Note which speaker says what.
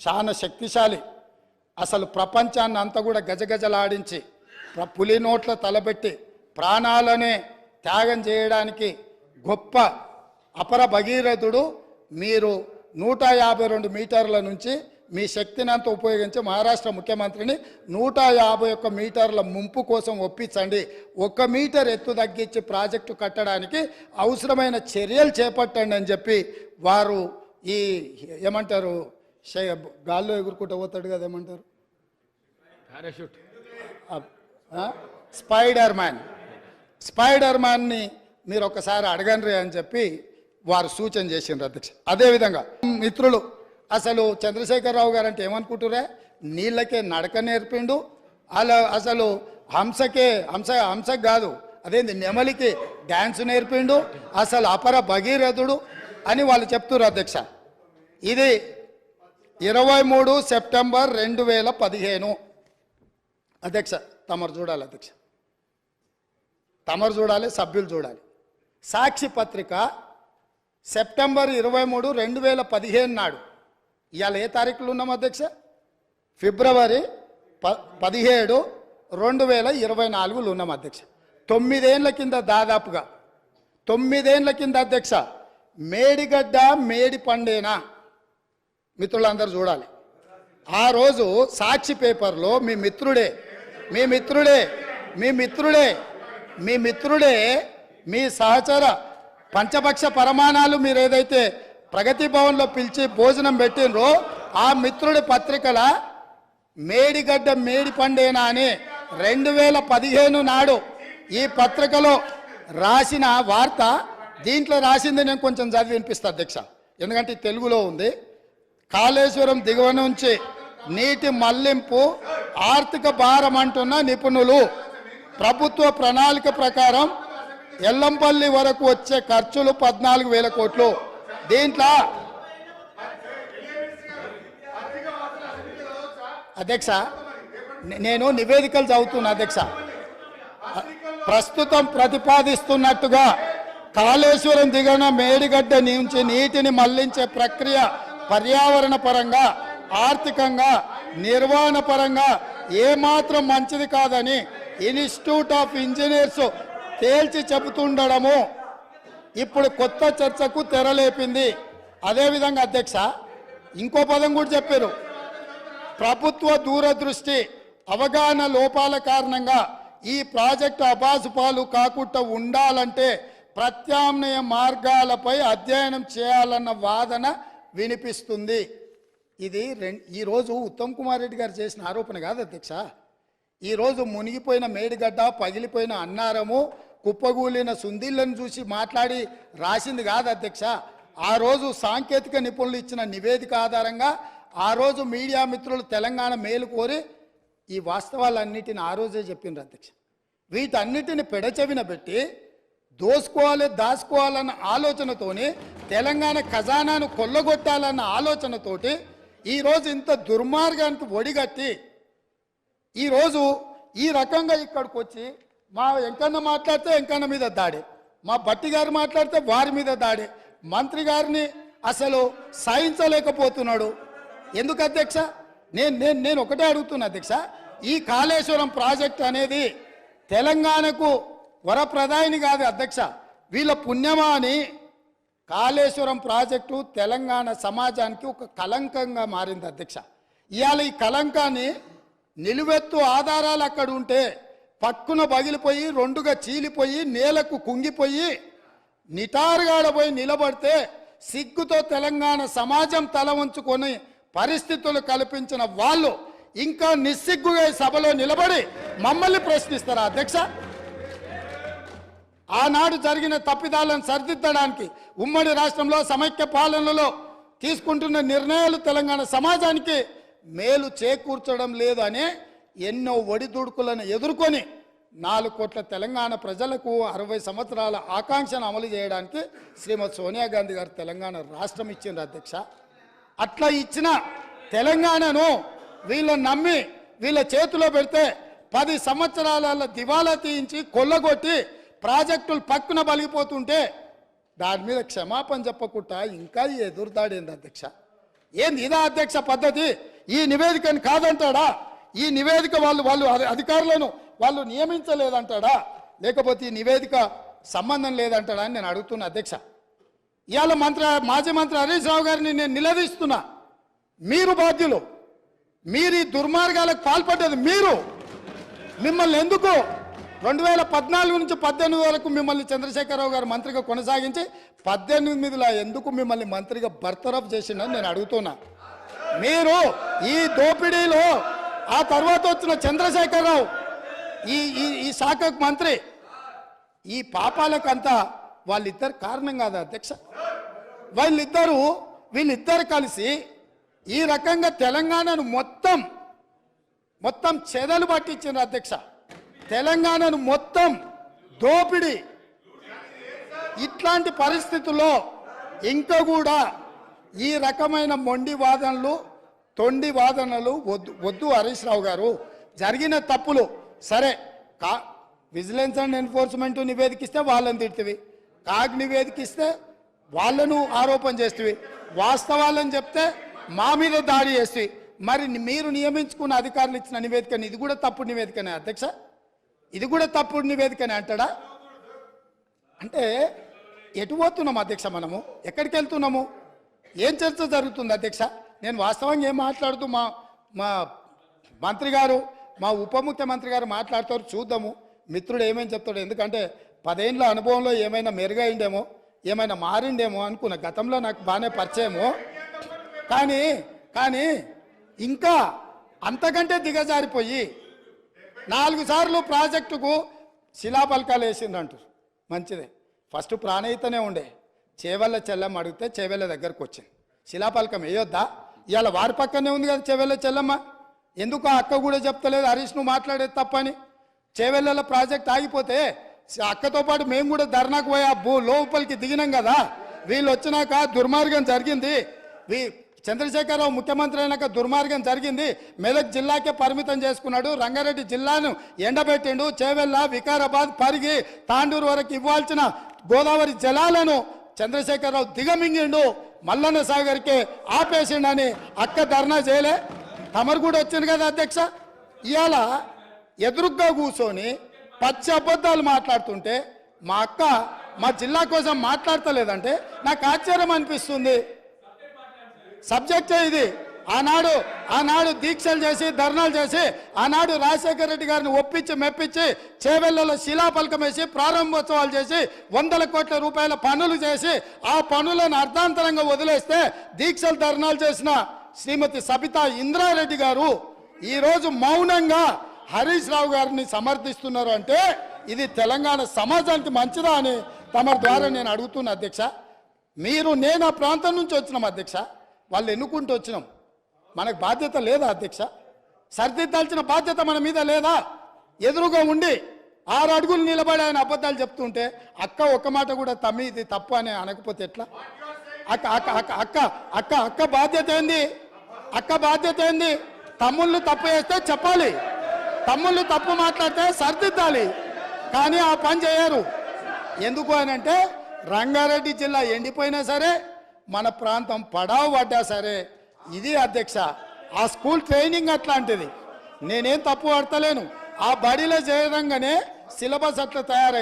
Speaker 1: చాలా శక్తిశాలి. అసలు ప్రపంచాన్ని అంతా కూడా గజగజలాడించి పులి నోట్ల తలబెట్టి ప్రాణాలనే త్యాగం చేయడానికి గొప్ప అపర భగీరథుడు మీరు నూట యాభై రెండు మీటర్ల నుంచి మీ శక్తిని అంతా ఉపయోగించి మహారాష్ట్ర ముఖ్యమంత్రిని నూట యాభై ఒక్క మీటర్ల ముంపు కోసం ఒప్పించండి. ఒక్క మీటర్ ఎత్తు తగ్గించి ప్రాజెక్టు కట్టడానికి అవసరమైన చర్యలు చేపట్టండి అని చెప్పి వారు ఈ ఏమంటారు షే- గాల్లో ఎగురుకుంటూ పోతాడు కదా ఏమంటారు?
Speaker 2: పారాషూట్?
Speaker 1: Spider man. స్పైడర్ మ్యాన్ని మీరు ఒకసారి అడగండి అని చెప్పి వారు సూచన చేసిండ్రు అధ్యక్ష. అదేవిధంగా మిత్రులు అసలు చంద్రశేఖరరావు గారు అంటే ఏమనుకుంటురే నీళ్ళకే నడక నేర్పిండు అలా అసలు హంసకే హంస హంసకు కాదు అదేంది నెమలికి డ్యాన్స్ నేర్పిండు అసలు అపర భగీరథుడు అని వాళ్ళు చెప్తున్నారు అధ్యక్ష. ఇది ఇరవై మూడు సెప్టెంబర్ రెండు వేల పదిహేను. అధ్యక్ష తమరు చూడాలి అధ్యక్ష. తమరు చూడాలి సభ్యులు చూడాలి. సాక్షి పత్రిక సెప్టెంబర్ ఇరవై మూడు రెండు వేల పదిహేను నాడు. ఇవాళ ఏ తారీఖులు ఉన్నాం అధ్యక్ష? ఫిబ్రవరి ప పదిహేడు రెండు వేల ఇరవై నాలుగులు ఉన్నాం అధ్యక్ష. తొమ్మిదేండ్ల కింద దాదాపుగా తొమ్మిదేండ్ల కింద అధ్యక్ష మేడిగడ్డ మేడి పండేనా మిత్రులందరూ చూడాలి. ఆ రోజు సాక్షి పేపర్లో మీ మిత్రుడే మీ మిత్రుడే మీ మిత్రుడే మీ మిత్రుడే మీ సహచర పంచపక్ష పరమాణాలు మీరు ఏదైతే ప్రగతి భవన్లో పిలిచి భోజనం పెట్టినరో ఆ మిత్రుడి పత్రికల మేడిగడ్డ మేడి పండేనా అని రెండు వేల పదిహేను నాడు ఈ పత్రికలో రాసిన వార్త దీంట్లో రాసింది నేను కొంచెం చదివి వినిపిస్తా అధ్యక్ష. ఎందుకంటే తెలుగులో ఉంది. కాళేశ్వరం దిగువ నుంచి నీటి మళ్ళింపు ఆర్థిక భారం అంటున్న నిపుణులు. ప్రభుత్వ ప్రణాళిక ప్రకారం ఎల్లంపల్లి వరకు వచ్చే ఖర్చులు పద్నాలుగు వేల కోట్లు. దీంట్లో అధ్యక్ష నేను నివేదికలు చదువుతున్నా అధ్యక్ష. ప్రస్తుతం ప్రతిపాదిస్తున్నట్టుగా కాళేశ్వరం దిగున మేడిగడ్డ నుంచి నీటిని మళ్ళించే ప్రక్రియ పర్యావరణ పరంగా ఆర్థికంగా నిర్వహణ పరంగా ఏమాత్రం మంచిది కాదని ఇన్స్టిట్యూట్ ఆఫ్ ఇంజనీర్స్ తేల్చి చెబుతుండడము ఇప్పుడు కొత్త చర్చకు తెరలేపింది. అదేవిధంగా అధ్యక్ష ఇంకో పదం కూడా చెప్పారు. ప్రభుత్వ దూరదృష్టి అవగాహన లోపాల కారణంగా ఈ ప్రాజెక్టు అబాసుపాలు కాకుండా ఉండాలంటే ప్రత్యామ్నాయ మార్గాలపై అధ్యయనం చేయాలన్న వాదన వినిపిస్తుంది. ఇది రెం ఈరోజు ఉత్తమ్ కుమార్ రెడ్డి గారు చేసిన ఆరోపణ కాదు అధ్యక్ష. ఈరోజు మునిగిపోయిన మేడిగడ్డ పగిలిపోయిన అన్నారము కుప్పగూలిన సుందిళ్ళను చూసి మాట్లాడి రాసింది కాదు అధ్యక్ష. ఆ రోజు సాంకేతిక నిపుణులు ఇచ్చిన నివేదిక ఆధారంగా ఆ రోజు మీడియా మిత్రులు తెలంగాణ మేలు కోరి ఈ వాస్తవాలన్నిటిని ఆ రోజే చెప్పిండ్రు అధ్యక్ష. వీటన్నిటిని పెడచెవిన పెట్టి దోసుకోవాలి దాచుకోవాలన్న ఆలోచనతోని తెలంగాణ ఖజానాను కొల్లగొట్టాలన్న ఆలోచనతోటి ఈరోజు ఇంత దుర్మార్గానికి ఒడిగట్టి ఈరోజు ఈ రకంగా ఇక్కడికి వచ్చి మా వెంకన్న మాట్లాడితే వెంకన్న మీద దాడి మా బట్టి గారు మాట్లాడితే వారి మీద దాడి మంత్రి గారిని అసలు సహించలేకపోతున్నాడు. ఎందుకు అధ్యక్ష? నేను నేను నేను ఒకటే అడుగుతున్నా అధ్యక్ష ఈ కాళేశ్వరం ప్రాజెక్ట్ అనేది తెలంగాణకు వరప్రదాయిని కాదు అధ్యక్ష వీళ్ళ పుణ్యమా అని కాళేశ్వరం ప్రాజెక్టు తెలంగాణ సమాజానికి ఒక కలంకంగా మారింది అధ్యక్ష. ఇవాళ ఈ కలంకాన్ని నిలువెత్తు ఆధారాలు అక్కడ ఉంటే పక్కున పగిలిపోయి రెండుగా చీలిపోయి నేలకు కుంగిపోయి నిటారుగాడపోయి నిలబడితే సిగ్గుతో తెలంగాణ సమాజం తల ఉంచుకొని పరిస్థితులు కల్పించిన వాళ్ళు ఇంకా నిస్సిగ్గుగా సభలో నిలబడి మమ్మల్ని ప్రశ్నిస్తారా అధ్యక్ష? ఆనాడు జరిగిన తప్పిదాలను సరిదిద్దడానికి ఉమ్మడి రాష్ట్రంలో సమైక్య పాలనలో తీసుకుంటున్న నిర్ణయాలు తెలంగాణ సమాజానికి మేలు చేకూర్చడం లేదు ఎన్నో ఒడిదుడుకులను ఎదుర్కొని నాలుగు కోట్ల తెలంగాణ ప్రజలకు అరవై సంవత్సరాల ఆకాంక్షను అమలు చేయడానికి శ్రీమతి సోనియా గాంధీ గారు తెలంగాణ రాష్ట్రం ఇచ్చింది అధ్యక్ష. అట్లా ఇచ్చిన తెలంగాణను వీళ్ళని నమ్మి వీళ్ళ చేతిలో పెడితే పది సంవత్సరాల దివాలా తీయించి కొల్లగొట్టి ప్రాజెక్టులు పక్కున బలిగిపోతుంటే దాని మీద క్షమాపణ చెప్పకుండా ఇంకా ఎదురుతాడేంది అధ్యక్ష? ఏంది ఇదా అధ్యక్ష పద్ధతి? ఈ నివేదికని కాదంటాడా? ఈ నివేదిక వాళ్ళు వాళ్ళు అధికారులను వాళ్ళు నియమించలేదంటాడా? లేకపోతే ఈ నివేదిక సంబంధం లేదంటాడా అని నేను అడుగుతున్నా అధ్యక్ష. ఇవాళ మంత్రి మాజీ మంత్రి హరీష్ రావు గారిని నేను నిలదీస్తున్నా. మీరు బాధ్యులు. మీరు ఈ దుర్మార్గాలకు పాల్పడ్డది మీరు. మిమ్మల్ని ఎందుకు రెండు వేల పద్నాలుగు నుంచి పద్దెనిమిది వరకు మిమ్మల్ని చంద్రశేఖరరావు గారు మంత్రిగా కొనసాగించి పద్దెనిమిదిలో ఎందుకు మిమ్మల్ని మంత్రిగా బర్తరఫ్ చేసిండని నేను అడుగుతున్నా. మీరు ఈ దోపిడీలో ఆ తర్వాత వచ్చిన చంద్రశేఖరరావు ఈ ఈ ఈ శాఖకు మంత్రి ఈ పాపాలకంతా వాళ్ళిద్దరు కారణం కాదా అధ్యక్ష? వాళ్ళిద్దరూ వీళ్ళిద్దరు కలిసి ఈ రకంగా తెలంగాణను మొత్తం మొత్తం చెదలు పట్టించారు అధ్యక్ష. తెలంగాణను మొత్తం దోపిడి. ఇట్లాంటి పరిస్థితుల్లో ఇంకా కూడా ఈ రకమైన మొండి వాదనలు తొండి వాదనలు వద్దు వద్దు హరీష్ రావు గారు. జరిగిన తప్పులు సరే కా విజిలెన్స్ అండ్ ఎన్ఫోర్స్మెంట్ నివేదికిస్తే వాళ్ళని తిడుతుంది కాగ్ నివేదికిస్తే వాళ్ళను ఆరోపణ చేస్తుంది వాస్తవాలని చెప్తే మా మీద దాడి చేస్తుంది మరి మీరు నియమించుకున్న అధికారులు ఇచ్చిన నివేదికని ఇది కూడా తప్పుడు నివేదికనే అధ్యక్ష? ఇది కూడా తప్పుడు నివేదికనే అంటాడా? అంటే ఎటు పోతున్నాము అధ్యక్ష మనము? ఎక్కడికి వెళ్తున్నాము? ఏం చర్చ జరుగుతుంది అధ్యక్ష? నేను వాస్తవంగా ఏం మాట్లాడుతూ మా మా మంత్రి గారు మా ఉప ముఖ్యమంత్రి గారు మాట్లాడతారు చూద్దాము. మిత్రుడు ఏమేమి చెప్తాడు ఎందుకంటే పదేళ్ళ అనుభవంలో ఏమైనా మెరుగైండేమో ఏమైనా మారిండేమో అనుకున్న గతంలో నాకు బాగానే పరిచయము. కానీ కానీ ఇంకా అంతకంటే దిగజారిపోయి నాలుగు సార్లు ప్రాజెక్టుకు శిలాపలకాలు వేసిండ్రంటారు మంచిదే. ఫస్ట్ ప్రాణయితనే ఉండే. చేవెళ్ళ చెల్లమ్మ అడిగితే చేవెళ్ళ దగ్గరకు వచ్చింది. శిలాపలకం వేయొద్దా? ఇవాళ వారి పక్కనే ఉంది కదా చేవెళ్ళ చెల్లమ్మ. ఎందుకు ఆ అక్క కూడా చెప్తలేదు? హరీష్ నువ్వు మాట్లాడేది తప్పని. చేవెళ్ళ ప్రాజెక్ట్ ఆగిపోతే అక్కతో పాటు మేము కూడా ధర్నాకు పోయి ఆ భూ లోపలికి దిగినాం కదా. వీళ్ళు వచ్చినాక దుర్మార్గం జరిగింది. వీ చంద్రశేఖరరావు ముఖ్యమంత్రి అయినాక దుర్మార్గం జరిగింది. మెదక్ జిల్లాకే పరిమితం చేసుకున్నాడు. రంగారెడ్డి జిల్లాను ఎండబెట్టిండు. చేవెళ్ళ వికారాబాద్ పరిగి తాండూరు వరకు ఇవ్వాల్సిన గోదావరి జలాలను చంద్రశేఖరరావు దిగమింగిండు. మల్లన్న సాగర్కి ఆపేసిండని అక్క ధర్నా చేయలే. తమరు కూడా వచ్చింది కదా అధ్యక్ష. ఇవాళ ఎదురుగ్గా కూర్చొని పచ్చి అబద్ధాలు మాట్లాడుతుంటే మా అక్క మా జిల్లా కోసం మాట్లాడతలేదంటే నాకు ఆశ్చర్యం అనిపిస్తుంది. సబ్జెక్టే ఇది. ఆనాడు ఆనాడు దీక్షలు చేసి ధర్నాలు చేసి ఆనాడు రాజశేఖర రెడ్డి గారిని ఒప్పించి మెప్పించి చేవెళ్ళలో శిలాఫలకం వేసి ప్రారంభోత్సవాలు చేసి వందల కోట్ల రూపాయల పనులు చేసి ఆ పనులను అర్ధాంతరంగా వదిలేస్తే దీక్షలు ధర్నాలు చేసిన శ్రీమతి సబితా ఇంద్రారెడ్డి గారు ఈరోజు మౌనంగా హరీష్ రావు గారిని సమర్థిస్తున్నారు అంటే ఇది తెలంగాణ సమాజానికి మంచిదా అని తమ ద్వారా నేను అడుగుతున్నా అధ్యక్ష. మీరు నేను ఆ ప్రాంతం నుంచి వచ్చినాం అధ్యక్ష. వాళ్ళు ఎన్నుకుంటూ వచ్చినాం. మనకు బాధ్యత లేదా అధ్యక్ష? సరిదిద్దాల్సిన బాధ్యత మన మీద లేదా? ఎదురుగా ఉండి ఆరు అడుగులు నిలబడి ఆయన అబద్ధాలు చెప్తుంటే అక్క ఒక్క మాట కూడా తమ్మి ఇది తప్పు అని అనకపోతే ఎట్లా? అక్క అక్క అక్క అక్క అక్క అక్క బాధ్యత ఏంది? అక్క బాధ్యత ఏంది? తమ్ముళ్ళు తప్పు చేస్తే చెప్పాలి. తమ్ముళ్ళు తప్పు మాట్లాడితే సరిదిద్దాలి. కానీ ఆ పని చేయరు. ఎందుకు అని అంటే రంగారెడ్డి జిల్లా ఎండిపోయినా సరే మన ప్రాంతం పడావు పడ్డా సరే ఇది అధ్యక్ష ఆ స్కూల్ ట్రైనింగ్ అట్లాంటిది. నేనేం తప్పు పడతలేను. ఆ బడిలో చేయడంగానే సిలబస్ అట్లా తయారై